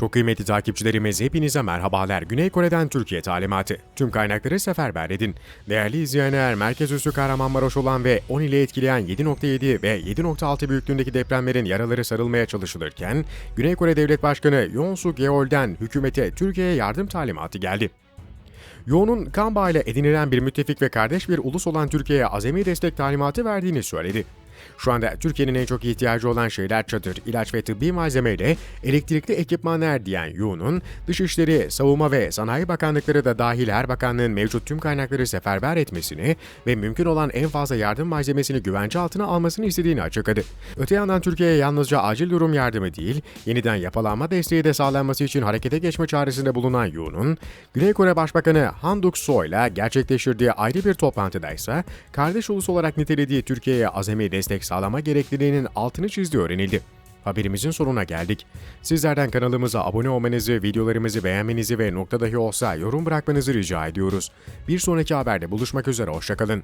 Çok kıymetli takipçilerimiz hepinize merhabalar. Güney Kore'den Türkiye talimatı. Tüm kaynakları seferber edin. Değerli izleyenler, merkez üssü Kahramanmaraş olan ve 10 ile etkileyen 7.7 ve 7.6 büyüklüğündeki depremlerin yaraları sarılmaya çalışılırken, Güney Kore Devlet Başkanı Yoon Suk Yeol'den hükümete Türkiye'ye yardım talimatı geldi. Yoğun'un Kamba ile edinilen bir müttefik ve kardeş bir ulus olan Türkiye'ye azami destek talimatı verdiğini söyledi. Şu anda Türkiye'nin en çok ihtiyacı olan şeyler çadır, ilaç ve tıbbi malzemeyle elektrikli ekipmanlar diyen Yoğun'un Dışişleri, Savunma ve Sanayi Bakanlıkları da dahil her bakanlığın mevcut tüm kaynakları seferber etmesini ve mümkün olan en fazla yardım malzemesini güvence altına almasını istediğini açıkladı. Öte yandan Türkiye'ye yalnızca acil durum yardımı değil, yeniden yapılanma desteği de sağlanması için harekete geçme çağrısında bulunan Yoon'un, Güney Kore Başbakanı Han Duk-soo ile gerçekleştirdiği ayrı bir toplantıda ise kardeş ulus olarak nitelediği Türkiye'ye azami destek sağlama gerekliliğinin altını çizdiği öğrenildi. Haberimizin sonuna geldik. Sizlerden kanalımıza abone olmanızı, videolarımızı beğenmenizi ve nokta dahi olsa yorum bırakmanızı rica ediyoruz. Bir sonraki haberde buluşmak üzere, hoşçakalın.